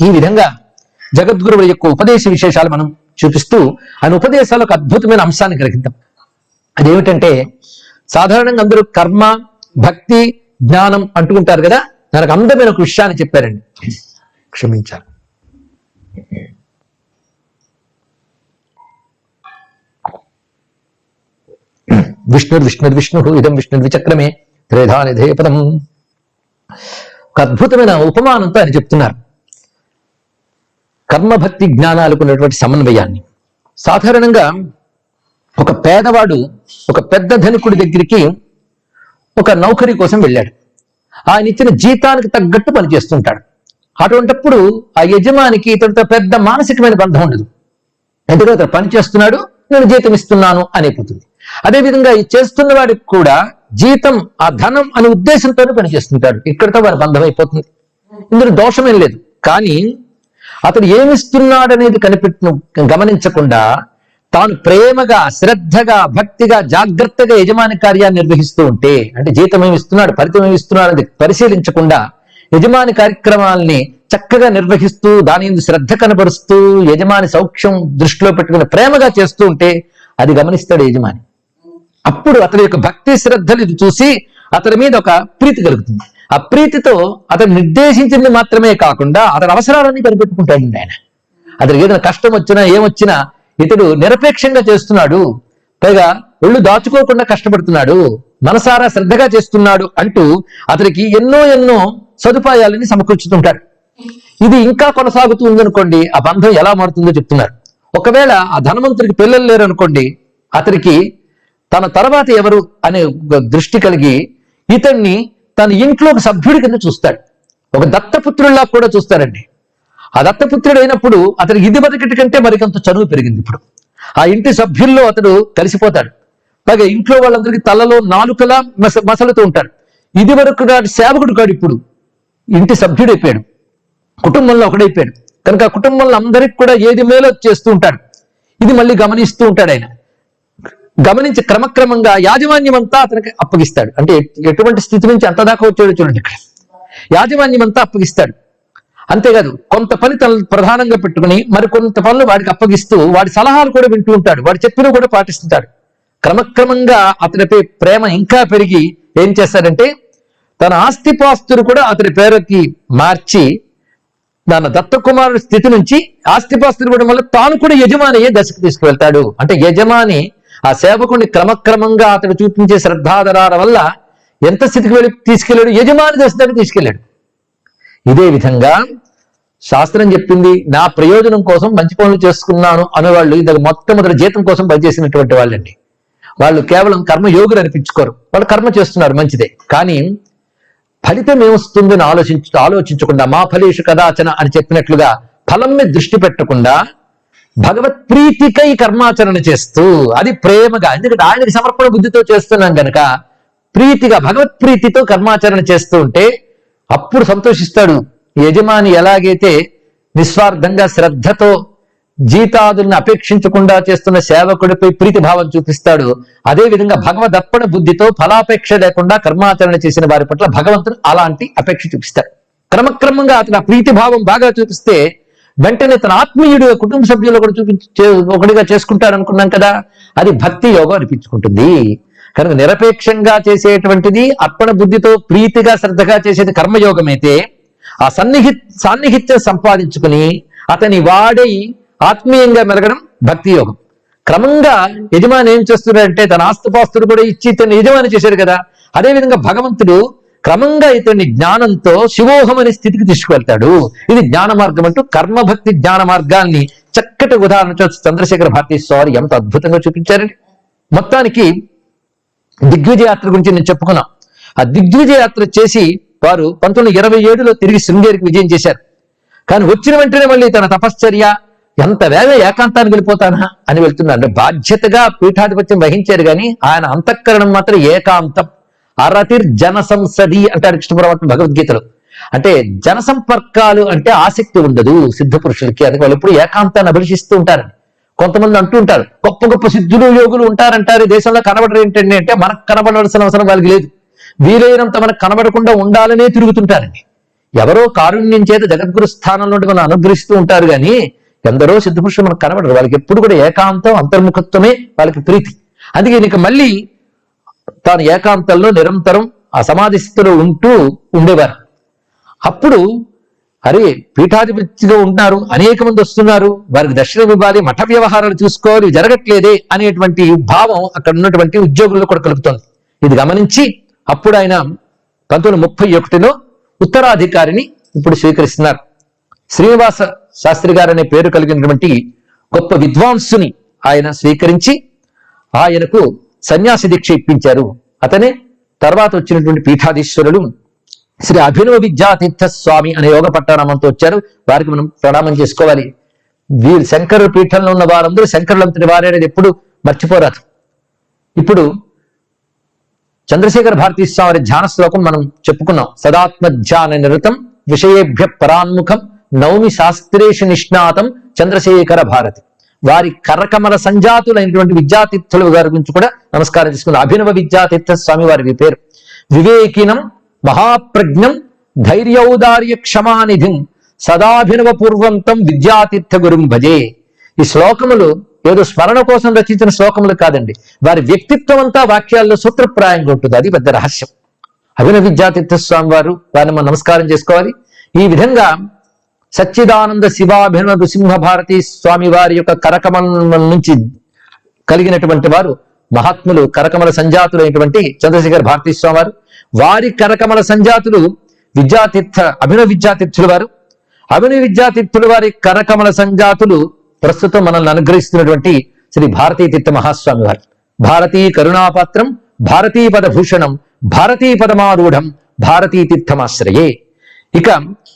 ఈ విధంగా జగద్గురువుల యొక్క ఉపదేశ విశేషాలు మనం చూపిస్తూ ఆయన ఉపదేశాలు ఒక అద్భుతమైన అంశాన్ని గ్రహిద్దాం అదేమిటంటే సాధారణంగా అందరూ కర్మ భక్తి జ్ఞానం అంటుకుంటారు కదా నాకు అందమైన ఒక విషయాన్ని చెప్పారండి. క్షమించాలి. విష్ణుర్ విష్ణుర్ విష్ణు ఇదం విష్ణు విచక్రమే త్రేధా పదం ఒక అద్భుతమైన ఉపమానంతో ఆయన చెప్తున్నారు. కర్మభక్తి జ్ఞానాలకు ఉన్నటువంటి సమన్వయాన్ని. సాధారణంగా ఒక పేదవాడు ఒక పెద్ద ధనికుడి దగ్గరికి ఒక నౌకరీ కోసం వెళ్ళాడు. ఆయన ఇచ్చిన జీతానికి తగ్గట్టు పనిచేస్తుంటాడు. అటువంటప్పుడు ఆ యజమానికి ఇతడితో పెద్ద మానసికమైన బంధం ఉండదు. ఎందుకంటే అతను పనిచేస్తున్నాడు నేను జీతం ఇస్తున్నాను అనేపోతుంది అదేవిధంగా ఈ చేస్తున్న వాడికి కూడా జీతం ఆ ధనం అనే ఉద్దేశంతోనే పనిచేస్తుంటాడు. ఇక్కడితో వారి బంధం అయిపోతుంది. ఇందులో దోషమేం లేదు. కానీ అతడు ఏమిస్తున్నాడనేది కనిపెట్టు గమనించకుండా తాను ప్రేమగా శ్రద్ధగా భక్తిగా జాగ్రత్తగా యజమాని కార్యాన్ని నిర్వహిస్తూ ఉంటే అంటే జీతం ఏమి ఇస్తున్నాడు ఫలితం ఏమి ఇస్తున్నాడు అనేది పరిశీలించకుండా యజమాని కార్యక్రమాల్ని చక్కగా నిర్వహిస్తూ దాని శ్రద్ధ కనబరుస్తూ యజమాని సౌఖ్యం దృష్టిలో పెట్టుకుని ప్రేమగా చేస్తూ ఉంటే అది గమనిస్తాడు యజమాని. అప్పుడు అతని యొక్క భక్తి శ్రద్ధలు ఇది చూసి అతని మీద ఒక ప్రీతి కలుగుతుంది. ఆ ప్రీతితో అతను నిర్దేశించింది మాత్రమే కాకుండా అతని అవసరాలన్నీ కనిపెట్టుకుంటాడు ఆయన. అతనికి ఏదైనా కష్టం వచ్చినా ఏమొచ్చినా ఇతడు నిరపేక్షంగా చేస్తున్నాడు. పైగా ఒళ్ళు దాచుకోకుండా కష్టపడుతున్నాడు. మనసారా శ్రద్ధగా చేస్తున్నాడు అంటూ అతనికి ఎన్నో ఎన్నో సదుపాయాలని సమకూర్చుతుంటాడు. ఇది ఇంకా కొనసాగుతూ ఉందనుకోండి ఆ బంధం ఎలా మారుతుందో చెప్తున్నారు. ఒకవేళ ఆ ధనవంతుడికి పిల్లలు లేరు అనుకోండి అతనికి తన తర్వాత ఎవరు అనే దృష్టి కలిగి ఇతన్ని తన ఇంట్లో ఒక సభ్యుడి కింద చూస్తాడు. ఒక దత్తపుత్రుల్లా కూడా చూస్తారండి ఆ దత్తపుత్రుడు అయినప్పుడు అతనికి ఇది బతికటి కంటే మరికంత చనువు పెరిగింది ఇప్పుడు. ఆ ఇంటి సభ్యుల్లో అతడు కలిసిపోతాడు. పైగా ఇంట్లో వాళ్ళందరికీ తలలో నాలుకలా మస మసలుతూ ఉంటాడు ఇది వరకు నాటి సేవకుడు కాడు ఇప్పుడు. ఇంటి సభ్యుడైపోయాడు. కుటుంబంలో ఒకడైపోయాడు. కనుక కుటుంబంలో అందరికి కూడా ఏది మేలో చేస్తూ ఉంటాడు. ఇది మళ్ళీ గమనిస్తూ ఉంటాడు ఆయన. గమనించి క్రమక్రమంగా యాజమాన్యం అంతా అతనికి అప్పగిస్తాడు. అంటే ఎటువంటి స్థితి నుంచి అంత దాకా వచ్చాడు చూడండి ఇక్కడ. యాజమాన్యం అంతా అప్పగిస్తాడు. అంతేకాదు కొంత పని తన ప్రధానంగా పెట్టుకుని మరి కొంత పనులు వాడికి అప్పగిస్తూ వాడి సలహాలు కూడా వింటూ ఉంటాడు. వాడు చెప్పినవి కూడా పాటిస్తుంటాడు. క్రమక్రమంగా అతనిపై ప్రేమ ఇంకా పెరిగి ఏం చేస్తాడంటే తన ఆస్తిపాస్తులు కూడా అతని పేరుకి మార్చి తన దత్తకుమారుడి స్థితి నుంచి ఆస్తిపాస్తులు ఇవ్వడం వల్ల తాను కూడా యజమాని అయ్యే దశకు తీసుకువెళ్తాడు. అంటే యజమాని ఆ సేవకుని క్రమక్రమంగా అతడు చూపించే శ్రద్ధాధరాల వల్ల ఎంత స్థితికి వెళ్ళి తీసుకెళ్ళాడు? యజమాని దశ తీసుకెళ్ళాడు. ఇదే విధంగా శాస్త్రం చెప్పింది నా ప్రయోజనం కోసం మంచి పనులు చేసుకున్నాను అనేవాళ్ళు ఇంతకు మొట్టమొదటి జీతం కోసం పనిచేసినటువంటి వాళ్ళండి. వాళ్ళు కేవలం కర్మయోగులు అనిపించుకోరు. వాళ్ళు కర్మ చేస్తున్నారు మంచిదే. కానీ ఫలితం ఏమొస్తుందని ఆలోచించు ఆలోచించకుండా మా ఫలేషు కదాచన అని చెప్పినట్లుగా ఫలం మీద దృష్టి పెట్టకుండా భగవత్ ప్రీతికై కర్మాచరణ చేస్తూ అది ప్రేమగా ఎందుకంటే ఆయనకి సమర్పణ బుద్ధితో చేస్తున్నాం గనక ప్రీతిగా భగవత్ ప్రీతితో కర్మాచరణ చేస్తూ ఉంటే అప్పుడు సంతోషిస్తాడు. యజమాని ఎలాగైతే నిస్వార్థంగా శ్రద్ధతో జీతాదుల్ని అపేక్షించకుండా చేస్తున్న సేవకుడిపై ప్రీతిభావం చూపిస్తాడు. అదే విధంగా భగవదర్పణ బుద్ధితో ఫలాపేక్ష లేకుండా కర్మాచరణ చేసిన వారి పట్ల భగవంతుడు అలాంటి అపేక్ష చూపిస్తాడు. క్రమక్రమంగా అతను ఆ ప్రీతిభావం బాగా చూపిస్తే వెంటనే తన ఆత్మీయుడు కుటుంబ సభ్యులు కూడా చూపించి ఒకటిగా చేసుకుంటారు అనుకున్నాం కదా అది భక్తి యోగం అనిపించుకుంటుంది. కనుక నిరపేక్షంగా చేసేటువంటిది అర్పణ బుద్ధితో ప్రీతిగా శ్రద్ధగా చేసేది కర్మయోగం అయితే ఆ సన్నిహి సాన్నిహిత్యం సంపాదించుకుని అతని వాడై ఆత్మీయంగా మెరగడం భక్తి యోగం. క్రమంగా యజమాని ఏం చేస్తున్నాడంటే తన ఆస్తుపాస్తుడు కూడా ఇచ్చి తన యజమాని చేశాడు కదా అదేవిధంగా భగవంతుడు క్రమంగా ఇతన్ని జ్ఞానంతో శివోహం అనే స్థితికి తీసుకువెళ్తాడు. ఇది జ్ఞాన మార్గం అంటూ కర్మభక్తి జ్ఞాన మార్గాన్ని చక్కటి ఉదాహరణతో చంద్రశేఖర భారతీ స్వామి ఎంత అద్భుతంగా చూపించారండి. మొత్తానికి దిగ్విజయ యాత్ర గురించి నేను చెప్పుకున్నాం. ఆ దిగ్విజయ యాత్ర చేసి వారు పంతొమ్మిది ఇరవై ఏడులో తిరిగి శృంగేరికి విజయం చేశారు. కానీ వచ్చిన వెంటనే మళ్ళీ తన తపశ్చర్య ఎంత వేగ ఏకాంతానికి వెళ్ళిపోతానా అని వెళ్తున్నాడు. బాధ్యతగా పీఠాధిపత్యం వహించారు కానీ ఆయన అంతఃకరణం మాత్రం ఏకాంతం. అరతిర్ జన సంసది అంటారు కృష్ణ పరమాత్మ భగవద్గీతలో. అంటే జన సంపర్కాలు అంటే ఆసక్తి ఉండదు సిద్ధ పురుషులకి అది వాళ్ళు ఎప్పుడు ఏకాంతాన్ని అభిలషిస్తూ ఉంటారు. కొంతమంది అంటూ ఉంటారు గొప్ప గొప్ప సిద్ధులు యోగులు ఉంటారంటారు. దేశంలో కనబడరు ఏంటండి అంటే మనకు కనబడవలసిన అవసరం వాళ్ళకి లేదు. వీలైనంత మనకు కనబడకుండా ఉండాలనే తిరుగుతుంటారండి ఎవరో కారుణ్యం చేత జగద్గురు స్థానంలో మనం అనుగ్రహిస్తూ ఉంటారు కానీ ఎందరో సిద్ధపురుషులు మనకు కనబడరు. వాళ్ళకి ఎప్పుడు కూడా ఏకాంతం అంతర్ముఖత్వమే వాళ్ళకి ప్రీతి. అందుకే నీకు మళ్ళీ తాను ఏకాంతంలో నిరంతరం ఆ సమాధి స్థితిలో ఉంటూ ఉండేవారు. అప్పుడు అరే పీఠాధిపతిగా ఉంటున్నారు అనేక మంది వస్తున్నారు వారికి దర్శనం ఇవ్వాలి మఠ వ్యవహారాలు చూసుకోవాలి జరగట్లేదే అనేటువంటి భావం అక్కడ ఉన్నటువంటి ఉద్యోగుల్లో కూడా కలుగుతోంది. ఇది గమనించి అప్పుడు ఆయన పంతొమ్మిది ముప్పై ఒకటిలో ఉత్తరాధికారిని ఇప్పుడు స్వీకరిస్తున్నారు. శ్రీనివాస శాస్త్రి గారు అనే పేరు కలిగినటువంటి గొప్ప విద్వాంసుని ఆయన స్వీకరించి ఆయనకు సన్యాసి దీక్ష ఇప్పించారు. అతనే తర్వాత వచ్చినటువంటి పీఠాధీశ్వరులు శ్రీ అభినవ విద్యాతీర్థ స్వామి అనే యోగ పట్టణమంతో వచ్చారు. వారికి మనం ప్రణామం చేసుకోవాలి. వీరు శంకర పీఠంలో ఉన్న వారందరూ శంకరులంతటి వారే అనేది ఎప్పుడు మర్చిపోరాదు. ఇప్పుడు చంద్రశేఖర భారతీ స్వామి ధ్యాన శ్లోకం మనం చెప్పుకున్నాం. సదాత్మ ధ్యాన నిరతం విషయేభ్య పరాన్ముఖం నౌమి శాస్త్రేషు నిష్ణాతం చంద్రశేఖర భారతి. వారి కరకమల సంజాతులైనటువంటి విద్యాతీర్థుల గారి గురించి కూడా నమస్కారం తీసుకున్నాం అభినవ విద్యాతీర్థ స్వామి వారి పేరు. వివేకినం మహాప్రజ్ఞం ధైర్యౌదార్య క్షమానిధిం సదాభినవ పూర్వంతం విద్యాతీర్థ గురుం భజే. ఈ శ్లోకములు ఏదో స్మరణ కోసం రచించిన శ్లోకములు కాదండి. వారి వ్యక్తిత్వం అంతా వాక్యాల్లో సూత్రప్రాయంగా ఉంటుంది. అది పెద్ద రహస్యం. అభినవ విద్యాతీర్థ స్వామి వారు వారిని మనం నమస్కారం చేసుకోవాలి. ఈ విధంగా సచ్చిదానంద శివాభినవ నృసింహ భారతి స్వామి వారి యొక్క కరకమల నుంచి కలిగినటువంటి వారు మహాత్ములు కరకమల సంజాతులైనటువంటి చంద్రశేఖర్ భారతీ స్వామి వారు వారి కరకమల సంజాతులు విద్యాతీర్థ అభినవ విద్యాతీర్థులు వారు. అభినవ విద్యాతీర్థుల వారి కరకమల సంజాతులు ప్రస్తుతం మనల్ని అనుగ్రహిస్తున్నటువంటి శ్రీ భారతీ తీర్థ మహాస్వామి వారు భారతీ కరుణాపాత్రం భారతీ పదభూషణం భారతీ పదమారూఢం భారతీ తీర్థమాశ్రయే. ఇక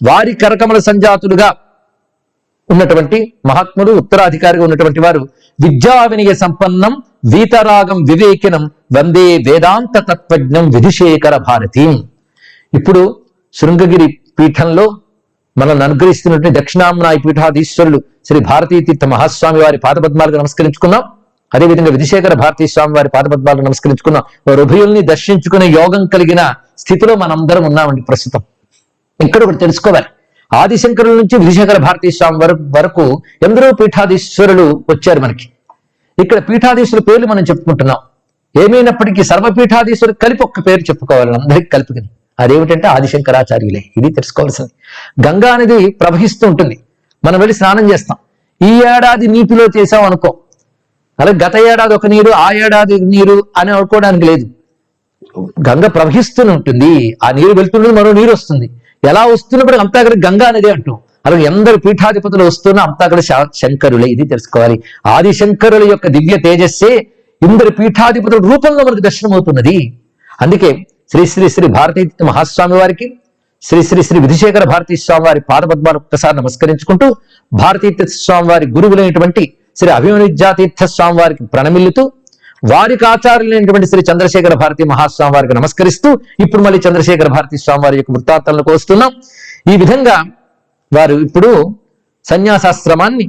వారి కరకమల సంజాతులుగా ఉన్నటువంటి మహాత్ములు ఉత్తరాధికారిగా ఉన్నటువంటి వారు విద్యా వినయ సంపన్నం వీతరాగం వివేకినం వందే వేదాంత తత్వజ్ఞం విధిశేఖర భారతి. ఇప్పుడు శృంగగిరి పీఠంలో మనల్ని అనుగ్రహిస్తున్నటువంటి దక్షిణాంనాయ పీఠాధీశ్వరులు శ్రీ భారతీ తీర్థ మహాస్వామి వారి పాదపద్మాలకు నమస్కరించుకున్నాం. అదేవిధంగా విధిశేఖర భారతీ స్వామి వారి పాదపద్మాలను నమస్కరించుకున్నాం. వారి ఉభయుల్ని దర్శించుకునే యోగం కలిగిన స్థితిలో మనందరం ఉన్నామండి ప్రస్తుతం. ఇక్కడ ఒకటి తెలుసుకోవాలి. ఆదిశంకరుల నుంచి విధిశేఖర భారతీ స్వామి వరకు వరకు ఎందరో పీఠాధీశ్వరులు వచ్చారు మనకి. ఇక్కడ పీఠాధీశ్వరుల పేర్లు మనం చెప్పుకుంటున్నాం. ఏమైనప్పటికీ సర్వపీఠాధీశ్వరు కలిపి ఒక్క పేరు చెప్పుకోవాలి అందరికి కలిపి అదేమిటంటే ఆదిశంకరాచార్యులే. ఇది తెలుసుకోవాల్సింది. గంగా అనేది ప్రవహిస్తూ ఉంటుంది. మనం వెళ్ళి స్నానం చేస్తాం. ఈ ఏడాది నీటిలో చేసాం అనుకో. అలాగే గత ఏడాది ఒక నీరు ఆ ఏడాది నీరు అని అనుకోవడానికి లేదు. గంగ ప్రవహిస్తూనే ఉంటుంది. ఆ నీరు వెళ్తుంటుంది మరో నీరు వస్తుంది. ఎలా వస్తున్నప్పుడు అంతా అక్కడ గంగా నది అంటాం. అలాగే ఎందరు పీఠాధిపతులు వస్తున్న అంతా అక్కడ శా- శంకరులే ఇది తెలుసుకోవాలి. ఆది శంకరుల యొక్క దివ్య తేజస్సే ఇందరు పీఠాధిపతుల రూపంలో మనకు దర్శనమవుతున్నది. అందుకే శ్రీ శ్రీ శ్రీ భారతీ మహాస్వామి వారికి శ్రీ శ్రీ శ్రీ విధిశేఖర భారతీ స్వామి వారి పాదపద్మాలు ఒక్కసారి నమస్కరించుకుంటూ భారతీ తీర్థ స్వామి వారి గురువులైనటువంటి శ్రీ అభిమనిజాతీర్థ స్వామి వారికి ప్రణమిల్లుతూ వారికి ఆచార్యులైనటువంటి శ్రీ చంద్రశేఖర భారతీ మహాస్వామి వారికి నమస్కరిస్తూ ఇప్పుడు మళ్ళీ చంద్రశేఖర భారతీ స్వామి వారి యొక్క వృత్తాంతాలకు వస్తున్నాం ఈ విధంగా వారు ఇప్పుడు సన్యాసాశ్రమాన్ని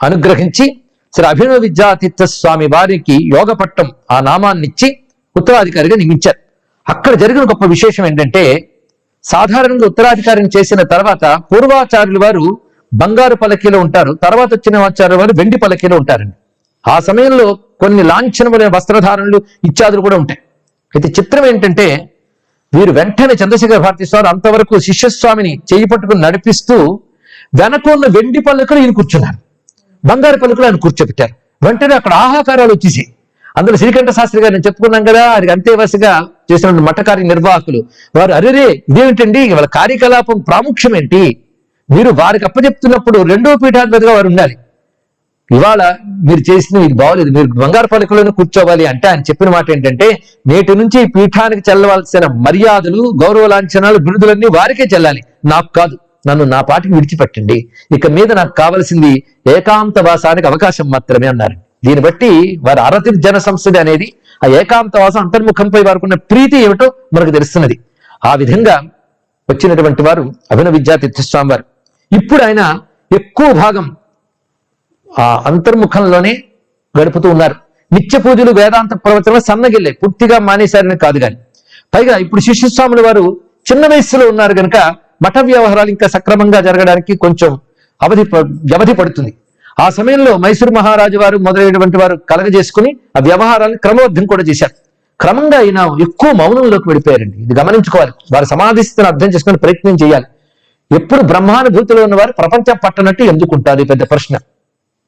అనుగ్రహించి శ్రీ అభినవ విద్యాతీర్థ స్వామి వారికి యోగ పట్టం ఆ నామాన్ని ఇచ్చి ఉత్తరాధికారిగా నియమించారు. అక్కడ జరిగిన గొప్ప విశేషం ఏంటంటే సాధారణంగా ఉత్తరాధికారిని చేసిన తర్వాత పూర్వాచార్యులు వారు బంగారు పలకీలో ఉంటారు తర్వాత వచ్చిన ఆచార్యుల వారు వెండి పలకీలో ఉంటారండి. ఆ సమయంలో కొన్ని లాంఛనములైన వస్త్రధారణలు ఇత్యాదులు కూడా ఉంటాయి. అయితే చిత్రం ఏంటంటే వీరు వెంటనే చంద్రశేఖర భారతీ స్వామి అంతవరకు శిష్యస్వామిని చేయి పట్టుకుని నడిపిస్తూ వెనక ఉన్న వెండి పలుకలు ఈయన కూర్చున్నారు. బంగారు పలుకలు ఆయన కూర్చోబెట్టారు. వెంటనే అక్కడ ఆహాకారాలు వచ్చేసాయి అందులో శ్రీకంఠ శాస్త్రి గారు నేను చెప్పుకున్నాం కదా అది అంతేవసగా చేసిన మఠకార్య నిర్వాహకులు వారు అరేరే ఇదేమిటండి? వాళ్ళ కార్యకలాపం ప్రాముఖ్యం ఏంటి మీరు వారికి అప్పచెప్తున్నప్పుడు రెండో పీఠాధిపతిగా వారు ఉండాలి. ఇవాళ మీరు చేసిన ఇది బాగోలేదు. మీరు బంగారు పలకలను కూర్చోవాలి అంటే ఆయన చెప్పిన మాట ఏంటంటే నేటి నుంచి పీఠానికి చెల్లవలసిన మర్యాదలు గౌరవ లాంఛనాలు బిరుదులన్నీ వారికే చెల్లాలి. నాకు కాదు. నన్ను నా పాటికి విడిచిపెట్టండి. ఇక మీద నాకు కావలసింది ఏకాంత వాసానికి అవకాశం మాత్రమే అన్నారు. దీన్ని బట్టి వారి అరతి జన సంస్థ అనేది ఆ ఏకాంత వాసం అంతర్ముఖంపై వారికి ప్రీతి ఏమిటో మనకు తెలుస్తున్నది. ఆ విధంగా వచ్చినటువంటి వారు అభినవ విద్యా తీర్థస్వామి వారు. ఇప్పుడు ఆయన ఎక్కువ భాగం ఆ అంతర్ముఖంలోనే గడుపుతూ ఉన్నారు. నిత్య పూజలు వేదాంత ప్రవచనలు సన్నగిల్లే. పూర్తిగా మానేశారని కాదు కానీ పైగా ఇప్పుడు శిష్యుస్వాముల వారు చిన్న వయస్సులో ఉన్నారు కనుక మఠ వ్యవహారాలు ఇంకా సక్రమంగా జరగడానికి కొంచెం అవధి ప- వ్యవధి పడుతుంది. ఆ సమయంలో మైసూరు మహారాజు వారు మొదలైనటువంటి వారు కలగజేసుకుని ఆ వ్యవహారాలను క్రమబద్ధం కూడా చేశారు. క్రమంగా అయినా ఎక్కువ మౌనంలోకి వెళ్ళిపోయారండి. ఇది గమనించుకోవాలి. వారు సమాధిస్థితిని అర్థం చేసుకునే ప్రయత్నం చేయాలి. ఎప్పుడు బ్రహ్మానుభూతిలో ఉన్నవారు ప్రపంచం పట్టనట్టు ఎందుకుంటారు? పెద్ద ప్రశ్న.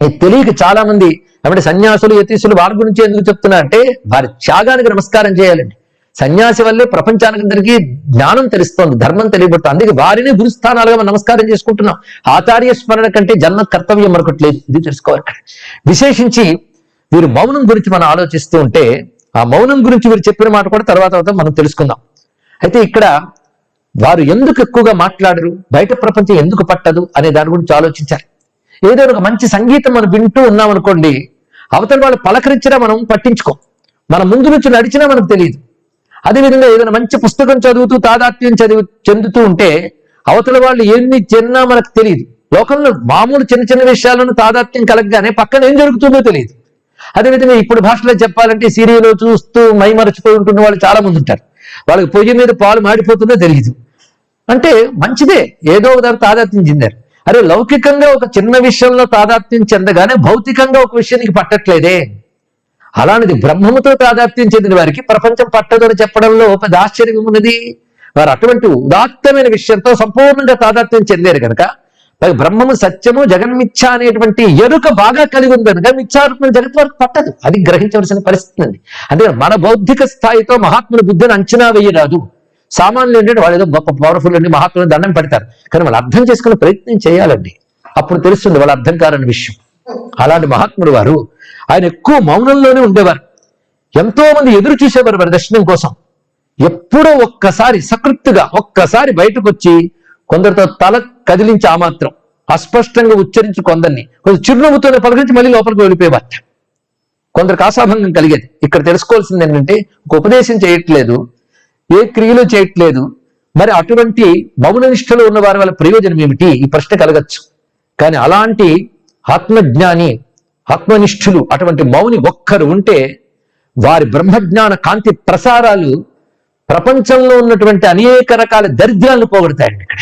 తెలియక చాలా మంది అంటే సన్యాసులు యతీసులు వారి గురించి ఎందుకు చెప్తున్నా అంటే వారి త్యాగానికి నమస్కారం చేయాలండి. సన్యాసి వల్లే ప్రపంచానికి అందరికీ జ్ఞానం తెలుస్తోంది ధర్మం తెలియబడుతుంది. అందుకే వారిని గురుస్థానాలుగా మనం నమస్కారం చేసుకుంటున్నాం. ఆచార్య స్మరణ కంటే జన్మ కర్తవ్యం మరొకటి లేదు ఇది తెలుసుకోవాలి. విశేషించి వీరు మౌనం గురించి మనం ఆలోచిస్తూ ఉంటే ఆ మౌనం గురించి వీరు చెప్పిన మాట కూడా తర్వాత తర్వాత మనం తెలుసుకుందాం. అయితే ఇక్కడ వారు ఎందుకు ఎక్కువగా మాట్లాడరు? బయట ప్రపంచం ఎందుకు పట్టదు? అనే దాని గురించి ఆలోచించారు ఏదో ఒక మంచి సంగీతం మనం వింటూ ఉన్నాం అనుకోండి అవతల వాళ్ళు పలకరించినా మనం పట్టించుకోం. మన ముందు నుంచి నడిచినా మనకు తెలియదు. అదేవిధంగా ఏదైనా మంచి పుస్తకం చదువుతూ తాదాత్మ్యం చదివి చెందుతూ ఉంటే అవతల వాళ్ళు ఎన్ని చిన్నా మనకు తెలియదు. లోకంలో మామూలు చిన్న చిన్న విషయాలను తాదాత్మ్యం కలగగానే పక్కన ఏం జరుగుతుందో తెలియదు. అదేవిధంగా ఇప్పుడు భాషలో చెప్పాలంటే సీరియల్ చూస్తూ మైమరచిపోయి ఉంటున్న వాళ్ళు చాలా మంది ఉంటారు. వాళ్ళకి పొయ్యి మీద పాలు మాడిపోతుందో తెలియదు. అంటే మంచిదే. ఏదో ఒక దాని తాదాత్మ్యం చెందారు. అరే లౌకికంగా ఒక చిన్న విషయంలో తాదాత్మ్యం చెందగానే భౌతికంగా ఒక విషయానికి పట్టట్లేదే. అలాంటిది బ్రహ్మముతో తాదాత్మ్యం చెందిన వారికి ప్రపంచం పట్టదని చెప్పడంలో పెద్ద ఆశ్చర్యం ఉన్నది వారు అటువంటి ఉదాత్తమైన విషయంతో సంపూర్ణంగా తాదాత్మ్యం చెందారు కనుక బ్రహ్మము సత్యము జగన్మిథ్య అనేటువంటి ఎరుక బాగా కలిగి ఉంది కనుక మిథ్యారూపమైన జగత్ వరకు పట్టదు. అది గ్రహించవలసిన పరిస్థితి అండి అంటే మన బౌద్ధిక స్థాయితో మహాత్ముని బుద్ధిని అంచనా వేయరాదు. సామాన్యులు ఏంటంటే వాళ్ళు ఏదో గొప్ప పవర్ఫుల్ అండి మహాత్ములు దండం పెడతారు. కానీ వాళ్ళు అర్థం చేసుకునే ప్రయత్నం చేయాలండి. అప్పుడు తెలుస్తుంది వాళ్ళు అర్థం కారని విషయం. అలాంటి మహాత్ముడు వారు ఆయన ఎక్కువ మౌనంలోనే ఉండేవారు. ఎంతో మంది ఎదురు చూసేవారు వారి దర్శనం కోసం. ఎప్పుడో ఒక్కసారి సకృప్తిగా ఒక్కసారి బయటకు వచ్చి కొందరితో తల కదిలించి ఆ మాత్రం అస్పష్టంగా ఉచ్చరించి కొందరిని కొంచెం చిరునవ్వుతోనే పలకరించి మళ్ళీ లోపలికి వెళ్ళిపోయేవారు. కొందరికి ఆశాభంగం కలిగేది. ఇక్కడ తెలుసుకోవాల్సింది ఏంటంటే ఒక ఉపదేశం చేయట్లేదు. ఏ క్రియలు చేయట్లేదు. మరి అటువంటి మౌననిష్టలో ఉన్న వారి వల్ల ప్రయోజనం ఏమిటి? ఈ ప్రశ్న కలగచ్చు. కానీ అలాంటి ఆత్మజ్ఞాని ఆత్మనిష్ఠులు అటువంటి మౌని ఒక్కరు ఉంటే వారి బ్రహ్మజ్ఞాన కాంతి ప్రసారాలు ప్రపంచంలో ఉన్నటువంటి అనేక రకాల దరిద్రాలను పోగొడతాయండి ఇక్కడ.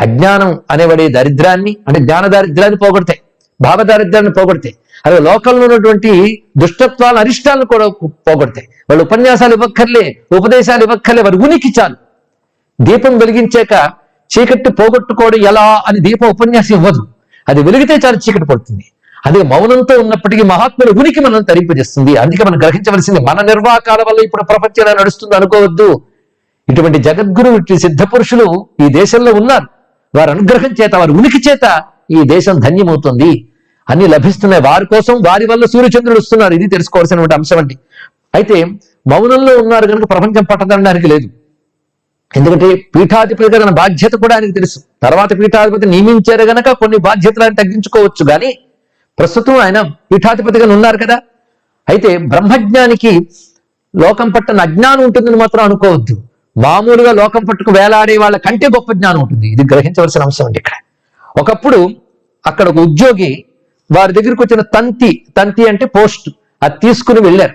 అజ్ఞానం అనేవాడి దరిద్రాన్ని అంటే జ్ఞాన దారిద్ర్యాన్ని పోగొడతాయి. భావ దారిద్ర్యాన్ని పోగొడతాయి. అలాగే లోకంలో ఉన్నటువంటి దుష్టత్వాలు అరిష్టాలను కూడా పోగొడతాయి. వాళ్ళు ఉపన్యాసాలు ఇవ్వక్కర్లే ఉపదేశాలు ఇవ్వక్కర్లే వారి ఉనికి చాలు. దీపం వెలిగించాక చీకటి పోగొట్టుకోవడం ఎలా అని దీపం ఉపన్యాసం ఇవ్వదు. అది వెలిగితే చాలు చీకటి పడుతుంది. అదే మౌనంతో ఉన్నప్పటికీ మహాత్ముల ఉనికి మనం తరింపజేస్తుంది. అందుకే మనం గ్రహించవలసింది మన నిర్వాకాల వల్ల ఇప్పుడు ప్రపంచం నడుస్తుంది అనుకోవద్దు. ఇటువంటి జగద్గురు సిద్ధ పురుషులు ఈ దేశంలో ఉన్నారు. వారి అనుగ్రహం చేత వారి ఉనికి చేత ఈ దేశం ధన్యమవుతుంది. అన్ని లభిస్తున్నాయి. వారి కోసం వారి వల్ల సూర్యచంద్రుడు వస్తున్నారు. ఇది తెలుసుకోవాల్సినటువంటి అంశం అండి. అయితే మౌనంలో ఉన్నారు కనుక ప్రపంచం పట్టదనడానికి లేదు. ఎందుకంటే పీఠాధిపతి గారి బాధ్యత కూడా ఆయనకు తెలుసు. తర్వాత పీఠాధిపతి నియమించారు గనక కొన్ని బాధ్యతలు ఆయన తగ్గించుకోవచ్చు. కానీ ప్రస్తుతం ఆయన పీఠాధిపతిగా ఉన్నారు కదా. అయితే బ్రహ్మజ్ఞానికి లోకం పట్టని అజ్ఞానం ఉంటుందని మాత్రం అనుకోవద్దు. మామూలుగా లోకం పట్టుకు వేలాడే వాళ్ళ కంటే గొప్ప జ్ఞానం ఉంటుంది. ఇది గ్రహించవలసిన అంశం అండి ఇక్కడ. ఒకప్పుడు అక్కడ ఒక ఉద్యోగి వారి దగ్గరికి వచ్చిన తంతి తంతి అంటే పోస్ట్ అది తీసుకుని వెళ్ళారు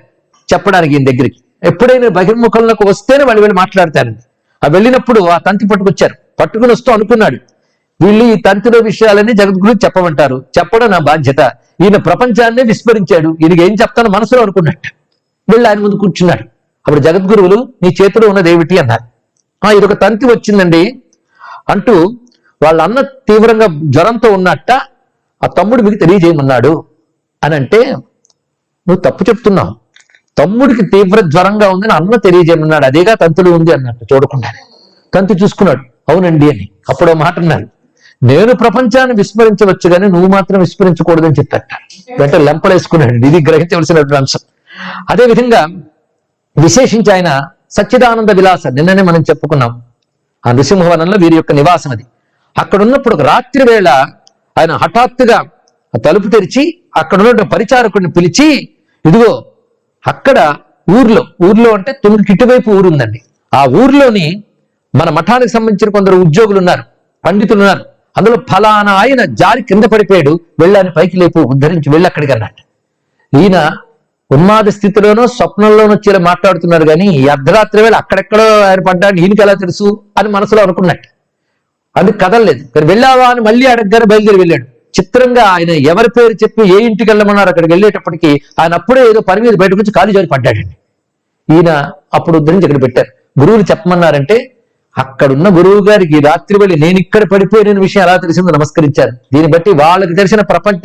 చెప్పడానికి ఈయన దగ్గరికి. ఎప్పుడైనా బహిర్ముఖంలోకి వస్తేనే వాళ్ళు వెళ్ళి మాట్లాడతారండి. ఆ వెళ్ళినప్పుడు ఆ తంతి పట్టుకొచ్చారు. పట్టుకుని వస్తూ అనుకున్నాడు. వీళ్ళు ఈ తంతిలో విషయాలన్నీ జగద్గురు చెప్పమంటారు. చెప్పడం నా బాధ్యత. ఈయన ప్రపంచాన్నే విస్మరించాడు. ఈయనకి ఏం చెప్తానో మనసులో అనుకున్నట్టు వెళ్ళి ఆయన ముందు కూర్చున్నాడు. అప్పుడు జగద్గురువులు నీ చేతిలో ఉన్నది ఏమిటి? అన్నారు. ఆ ఇదొక తంతి వచ్చిందండి. అంటూ వాళ్ళ అన్న తీవ్రంగా జ్వరంతో ఉన్నట్ట ఆ తమ్ముడు మీకు తెలియజేయమన్నాడు అని అంటే నువ్వు తప్పు చెప్తున్నావు. తమ్ముడికి తీవ్ర జ్వరంగా ఉందని అన్న తెలియజేయమన్నాడు. అదేగా తంతులు ఉంది అన్నట్టు చూడకుండా తంతు చూసుకున్నాడు. అవునండి అని అప్పుడు మాట అన్నారు నేను ప్రపంచాన్ని విస్మరించవచ్చు కానీ నువ్వు మాత్రం విస్మరించకూడదని చెప్పాట. వెంట లెంపలేసుకున్నాడు. ఇది గ్రహించవలసినటువంటి అంశం. అదే విధంగా విశేషించి ఆయన సచ్చిదానంద విలాస నిన్ననే మనం చెప్పుకున్నాం. ఆ నృసింహవనంలో వీరి యొక్క నివాసం అది అక్కడ ఉన్నప్పుడు రాత్రి వేళ ఆయన హఠాత్తుగా తలుపు తెరిచి అక్కడ ఉన్న పరిచారకుడిని పిలిచి ఇదిగో అక్కడ ఊర్లో ఊర్లో అంటే తొమ్మిది ఇటువైపు ఊరుందండి ఆ ఊర్లోని మన మఠానికి సంబంధించిన కొందరు ఉద్యోగులు ఉన్నారు పండితులు ఉన్నారు అందులో ఫలానా ఆయన జారి కింద పడిపోయాడు వెళ్ళాని పైకి లేపు ఉద్ధరించి వెళ్ళి అక్కడికి ఈయన ఉన్మాద స్థితిలోనో స్వప్నంలోనో వచ్చి మాట్లాడుతున్నారు కానీ ఈ అర్ధరాత్రి వేళ అక్కడెక్కడో ఆయన పడ్డాడు ఈయనకి ఎలా తెలుసు అని మనసులో అనుకున్నట్టు అది కదలలేదు. కానీ వెళ్ళావా అని మళ్ళీ అడగగానే బయలుదేరి వెళ్ళాడు. చిత్రంగా ఆయన ఎవరి పేరు చెప్పి ఏ ఇంటికి వెళ్ళమన్నారు అక్కడికి వెళ్ళేటప్పటికి ఆయన అప్పుడే ఏదో పని మీద బయటకు వచ్చి కాలు జారి పడ్డాడండి. ఈయన అప్పుడు ఉద్ధరించి ఇక్కడ పెట్టారు. గురువులు చెప్పమన్నారంటే అక్కడున్న గురువు గారికి రాత్రి వెళ్ళి నేను ఇక్కడ పడిపోయిన విషయం ఎలా తెలిసిందో నమస్కరించారు. దీన్ని బట్టి వాళ్ళకి తెలిసిన ప్రపంచ